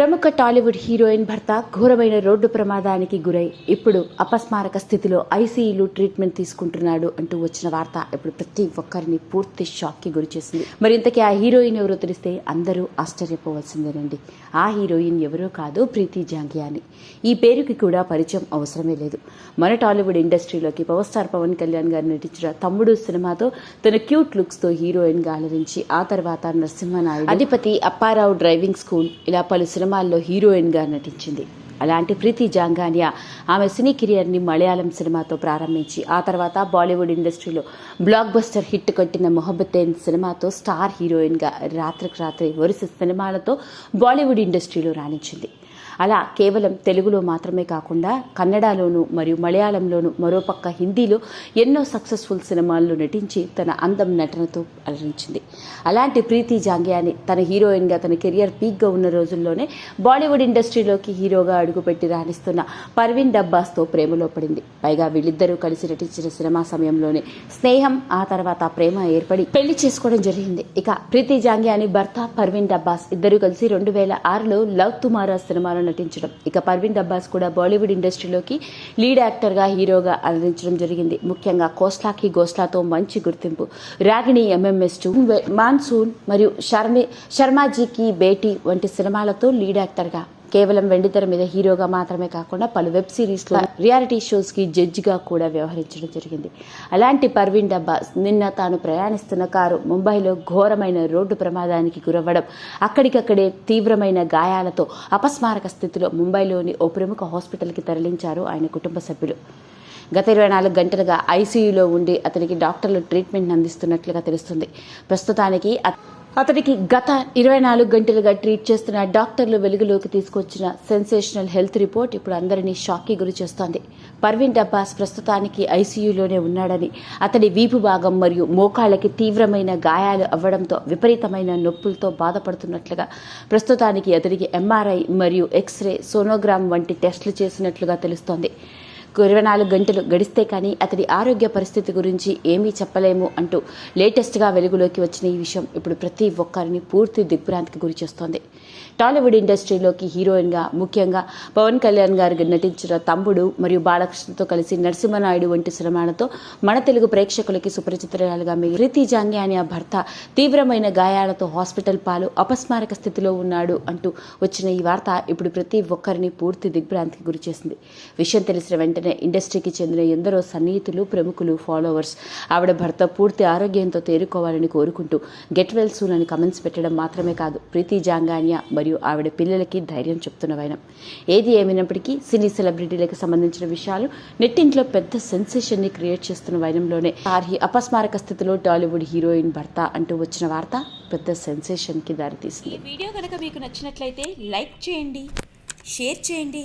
ప్రముఖ టాలీవుడ్ హీరోయిన్ భర్త ఘోరమైన రోడ్డు ప్రమాదానికి గురై ఇప్పుడు అపస్మారక స్థితిలో ఐసీయూలో ట్రీట్మెంట్ తీసుకుంటున్నాడు అంటూ వచ్చిన వార్త ఇప్పుడు ప్రతి ఒక్కరిని పూర్తి షాక్కి గురి చేసింది. మరి ఇంతకీ ఆ హీరోయిన్ ఎవరో తెలిస్తే అందరూ ఆశ్చర్యపోవాల్సిందేనండి. ఆ హీరోయిన్ ఎవరో కాదు ప్రీతి జాంగియాని. ఈ పేరుకి కూడా పరిచయం అవసరమే లేదు. మన టాలీవుడ్ ఇండస్ట్రీలోకి పవర్ స్టార్ పవన్ కళ్యాణ్ గారు నటించిన తమ్ముడు సినిమాతో తన క్యూట్ లుక్స్తో హీరోయిన్గా హీరోయిన్ అలరించి ఆ తర్వాత నరసింహనాయుడు అధిపతి అప్పారావు డ్రైవింగ్ స్కూల్ ఇలా పలు సినిమాల్లో హీరోయిన్గా నటించింది. అలాంటి ప్రీతి జాంగానియా ఆమె సినీ కెరియర్ని మలయాళం సినిమాతో ప్రారంభించి ఆ తర్వాత బాలీవుడ్ ఇండస్ట్రీలో బ్లాక్ బస్టర్ హిట్ కొట్టిన మొహబ్బతేన్ సినిమాతో స్టార్ హీరోయిన్గా రాత్రికి రాత్రి వరుస సినిమాలతో బాలీవుడ్ ఇండస్ట్రీలో రాణించింది. అలా కేవలం తెలుగులో మాత్రమే కాకుండా కన్నడలోను మరియు మలయాళంలోను మరోపక్క హిందీలో ఎన్నో సక్సెస్ఫుల్ సినిమాల్లో నటించి తన అందం నటనతో అలరించింది. అలాంటి ప్రీతి జాంగియాని తన హీరోయిన్గా తన కెరియర్ పీక్గా ఉన్న రోజుల్లోనే బాలీవుడ్ ఇండస్ట్రీలోకి హీరోగా అడుగుపెట్టి రాణిస్తున్న పర్వీన్ డబ్బాస్తో ప్రేమలో పడింది. పైగా వీళ్ళిద్దరూ కలిసి నటించిన సినిమా సమయంలోనే స్నేహం ఆ తర్వాత ప్రేమ ఏర్పడి పెళ్ళి చేసుకోవడం జరిగింది. ఇక ప్రీతి జాంగియాని భర్త పర్వీన్ డబ్బాస్ ఇద్దరు కలిసి రెండు వేల ఆరులో లవ్ తుమారా సినిమాలో నటించడం. ఇక పర్వీన్ డబ్బాస్ కూడా బాలీవుడ్ ఇండస్ట్రీలోకి లీడ్ యాక్టర్గా హీరోగా అందించడం జరిగింది. ముఖ్యంగా కోస్లాకి గోస్లాతో మంచి గుర్తింపు. రాగిణి ఎంఎంఎస్ టూ మాన్సూన్ మరియు శర్మి శర్మాజీకి బేటీ వంటి సినిమాలతో లీడ్ యాక్టర్గా కేవలం వెండితెర మీద హీరోగా మాత్రమే కాకుండా పలు వెబ్ సిరీస్లో రియాలిటీ షోస్కి జడ్జిగా కూడా వ్యవహరించడం జరిగింది. అలాంటి పర్వీన్ డబ్బాస్ నిన్న తాను ప్రయాణిస్తున్న కారు ముంబైలో ఘోరమైన రోడ్డు ప్రమాదానికి గురవ్వడం అక్కడికక్కడే తీవ్రమైన గాయాలతో అపస్మారక స్థితిలో ముంబైలోని ఓ ప్రముఖ హాస్పిటల్కి తరలించారు ఆయన కుటుంబ సభ్యులు. గత ఇరవై నాలుగు గంటలుగా ఐసీయూలో ఉండి అతనికి డాక్టర్లు ట్రీట్మెంట్ అందిస్తున్నట్లుగా తెలుస్తుంది. ప్రస్తుతానికి అతనికి అతడికి గత ఇరవై నాలుగు గంటలుగా ట్రీట్ చేస్తున్న డాక్టర్లు వెలుగులోకి తీసుకొచ్చిన సెన్సేషనల్ హెల్త్ రిపోర్ట్ ఇప్పుడు అందరినీ షాక్కి గురి చేస్తోంది. పర్వీన్ డబ్బాస్ ప్రస్తుతానికి ఐసీయూలోనే ఉన్నాడని అతడి వీపు భాగం మరియు మోకాళ్ళకి తీవ్రమైన గాయాలు అవ్వడంతో విపరీతమైన నొప్పులతో బాధపడుతున్నట్లుగా ప్రస్తుతానికి అతడికి ఎంఆర్ఐ మరియు ఎక్స్రే సోనోగ్రామ్ వంటి టెస్టులు చేసినట్లుగా తెలుస్తోంది. ఇరవై నాలుగు గంటలు గడిస్తే కానీ అతడి ఆరోగ్య పరిస్థితి గురించి ఏమీ చెప్పలేము అంటూ లేటెస్ట్గా వెలుగులోకి వచ్చిన ఈ విషయం ఇప్పుడు ప్రతి ఒక్కరిని పూర్తి దిగ్భ్రాంతికి గురి చేస్తోంది. టాలీవుడ్ ఇండస్ట్రీలోకి హీరోయిన్గా ముఖ్యంగా పవన్ కళ్యాణ్ గారు నటించిన తమ్ముడు మరియు బాలకృష్ణతో కలిసి నరసింహనాయుడు వంటి సినిమాలతో మన తెలుగు ప్రేక్షకులకి సుపరిచితురాలుగా మీ ప్రీతి జాంగ్యాని భర్త తీవ్రమైన గాయాలతో హాస్పిటల్ పాలు అపస్మారక స్థితిలో ఉన్నాడు అంటూ వచ్చిన ఈ వార్త ఇప్పుడు ప్రతి ఒక్కరిని పూర్తి దిగ్భ్రాంతికి గురిచేసింది విషయం తెలిసిన వెంటనే ఇండస్ట్రీకి చెందిన ఎందరో సన్నిహితులు ప్రముఖులు ఫాలోవర్స్ ఆవిడ భర్త పూర్తి ఆరోగ్యంతో తేరుకోవాలని కోరుకుంటూ గెట్ వెల్ సూన్ అని కమెంట్స్ పెట్టడం మాత్రమే కాదు ప్రీతి జాంగానియా మరియు ఆవిడ పిల్లలకి ధైర్యం చెప్తున్న వైనం. ఏది ఏమైనప్పటికీ సినీ సెలబ్రిటీలకు సంబంధించిన విషయాలు నెట్టింట్లో పెద్ద సెన్సేషన్ని క్రియేట్ చేస్తున్న వైనంలోనే ఆర్హి అపస్మారక స్థితిలో టాలీవుడ్ హీరోయిన్ భర్త అంటూ వచ్చిన వార్త పెద్ద సెన్సేషన్కి దారితీసింది. ఈ వీడియో కనుక మీకు నచ్చినట్లయితే లైక్ చేయండి షేర్ చేయండి